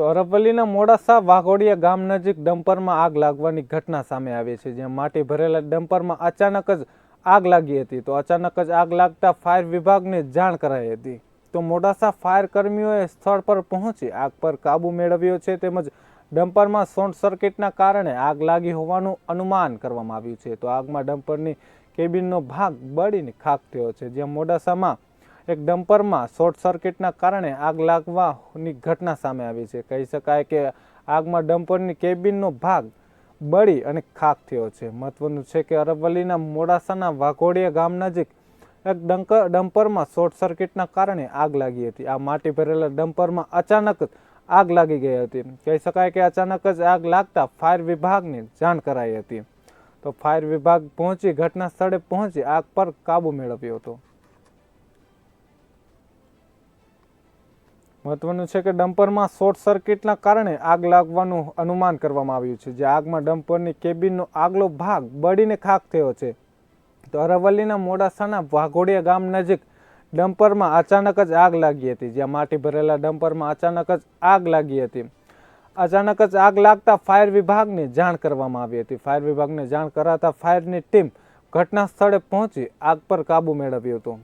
તો અરવલ્લીના મોડાસા વાઘોડિયા ગામ નજીક ડમ્પરમાં આગ લાગવાની ઘટના સામે આવી છે, જ્યાં માટી ભરેલા ડમ્પરમાં અચાનક જ આગ લાગી હતી. તો અચાનક જ આગ લાગતા ફાયર વિભાગને જાણ કરાઈ હતી. તો મોડાસા ફાયર કર્મીઓએ સ્થળ પર પહોંચી આગ પર કાબુ મેળવ્યો છે, તેમજ ડમ્પરમાં શોર્ટ સર્કિટના કારણે આગ લાગી હોવાનું અનુમાન કરવામાં આવ્યું છે. તો આગમાં ડમ્પરની કેબિનનો ભાગ બળીને ખાક થયો છે, જ્યાં મોડાસામાં એક ડમ્પરમાં શોર્ટ સર્કિટના કારણે આગ લાગવાની ઘટના સામે આવી છે. કહી શકાય કે આગમાં ડમ્પરની કેબિનનો ભાગ બળી અને ખાક થયો છે. મહત્વનું છે કે અરવલ્લીના મોડાસાના વાઘોડિયા ગામ નજીક એક ડંક, ડમ્પરમાં શોર્ટ સર્કિટના કારણે આગ લાગી હતી. આ માટી ભરેલા ડમ્પરમાં અચાનક જ આગ લાગી ગઈ હતી. કહી શકાય કે અચાનક જ આગ લાગતા ફાયર વિભાગને જાણ કરાઈ હતી. તો ફાયર વિભાગ પહોંચી ઘટના સ્થળે પહોંચી આગ પર કાબુ મેળવ્યો હતો. મહત્વનું છે કે ડમ્પરમાં શોર્ટ સર્કિટના કારણે આગ લાગવાનું અનુમાન કરવામાં આવ્યું છે. જે આગમાં ડમ્પરની કેબિનનો આગલો ભાગ બળીને ખાક થયો છે. તો અરવલ્લીના મોડાસાના વાઘોડિયા ગામ નજીક ડમ્પરમાં અચાનક જ આગ લાગી હતી. જ્યાં માટી ભરેલા ડમ્પરમાં અચાનક જ આગ લાગી હતી. અચાનક જ આગ લાગતા ફાયર વિભાગને જાણ કરવામાં આવી હતી. ફાયર વિભાગને જાણ કરાતા ફાયરની ટીમ ઘટના સ્થળે પહોંચી આગ પર કાબુ મેળવ્યો હતો.